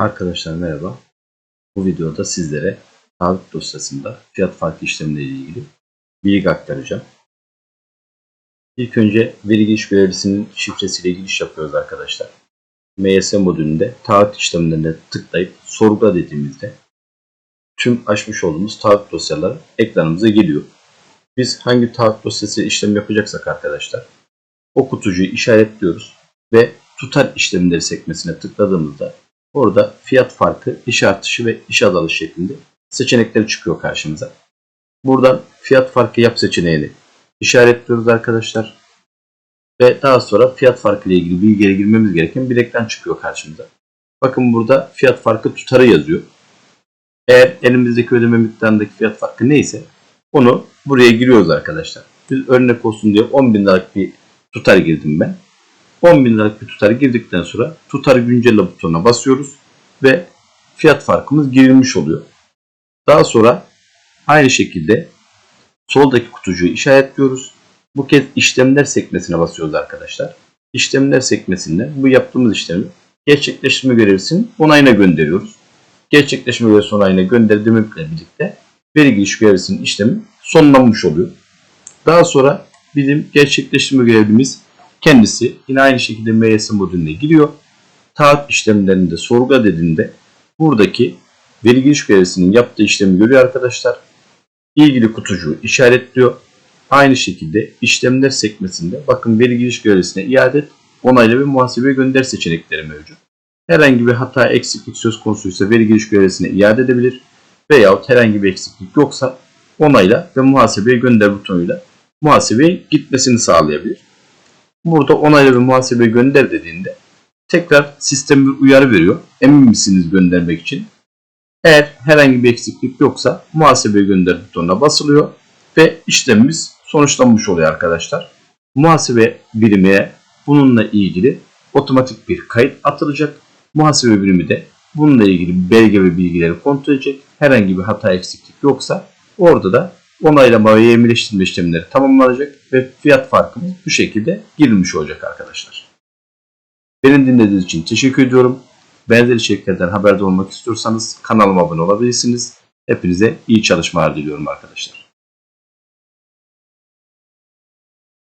Arkadaşlar merhaba. Bu videoda sizlere taahhüt dosyasında fiyat farkı işlemleriyle ilgili bilgi aktaracağım. İlk önce veri giriş görevlisinin şifresiyle giriş yapıyoruz arkadaşlar. MS modülünde taahhüt işlemlerine tıklayıp sorgula dediğimizde tüm açmış olduğumuz taahhüt dosyaları ekranımıza geliyor. Biz hangi taahhüt dosyası işlem yapacaksak arkadaşlar o kutucuğu işaretliyoruz ve tutar işlemleri sekmesine tıkladığımızda Orada fiyat farkı, iş artışı ve iş azalışı şeklinde seçenekleri çıkıyor karşımıza. Buradan fiyat farkı yap seçeneğini işaretliyoruz arkadaşlar. Ve daha sonra fiyat farkı ile ilgili bilgiye girmemiz gereken bir ekran çıkıyor karşımıza. Bakın burada fiyat farkı tutarı yazıyor. Eğer elimizdeki ödeme miktarındaki fiyat farkı neyse onu buraya giriyoruz arkadaşlar. Biz örnek olsun diye 10 bin liralık bir tutar girdim ben. 10 bin liralık bir tutarı girdikten sonra tutar güncelle butonuna basıyoruz ve fiyat farkımız girilmiş oluyor. Daha sonra aynı şekilde soldaki kutucuğu işaretliyoruz. Bu kez işlemler sekmesine basıyoruz arkadaşlar. İşlemler sekmesinde bu yaptığımız işlemi gerçekleştirme görevlisinin onayına gönderiyoruz. Gerçekleşme görevlisi onayına gönderdiğimizle birlikte veri giriş görevlisinin işlemi sonlanmış oluyor. Daha sonra bizim gerçekleştirme görevlimiz kendisi yine aynı şekilde MS modülüne giriyor. Taahhüt işlemlerinde sorgula dediğinde buradaki veri giriş görevlisinin yaptığı işlemi görüyor arkadaşlar. İlgili kutucuğu işaretliyor. Aynı şekilde işlemler sekmesinde bakın veri giriş görevlisine iade et, onayla ve muhasebeye gönder seçenekleri mevcut. Herhangi bir hata eksiklik söz konusuysa veri giriş görevlisine iade edebilir veyahut herhangi bir eksiklik yoksa onayla ve muhasebeye gönder butonuyla muhasebeye gitmesini sağlayabilir. Burada onayla ve muhasebe gönder dediğinde tekrar sistem bir uyarı veriyor. Emin misiniz göndermek için? Eğer herhangi bir eksiklik yoksa muhasebe gönder butonuna basılıyor ve işlemimiz sonuçlanmış oluyor arkadaşlar. Muhasebe birimine bununla ilgili otomatik bir kayıt atılacak. Muhasebe birimi de bununla ilgili belge ve bilgileri kontrol edecek. Herhangi bir hata eksiklik yoksa orada da onaylama ve yenileştirme işlemleri tamamlanacak ve fiyat farkımız bu şekilde girilmiş olacak arkadaşlar. Beni dinlediğiniz için teşekkür ediyorum. Benzer içeriklerden haberdar olmak istiyorsanız kanalıma abone olabilirsiniz. Hepinize iyi çalışmalar diliyorum arkadaşlar.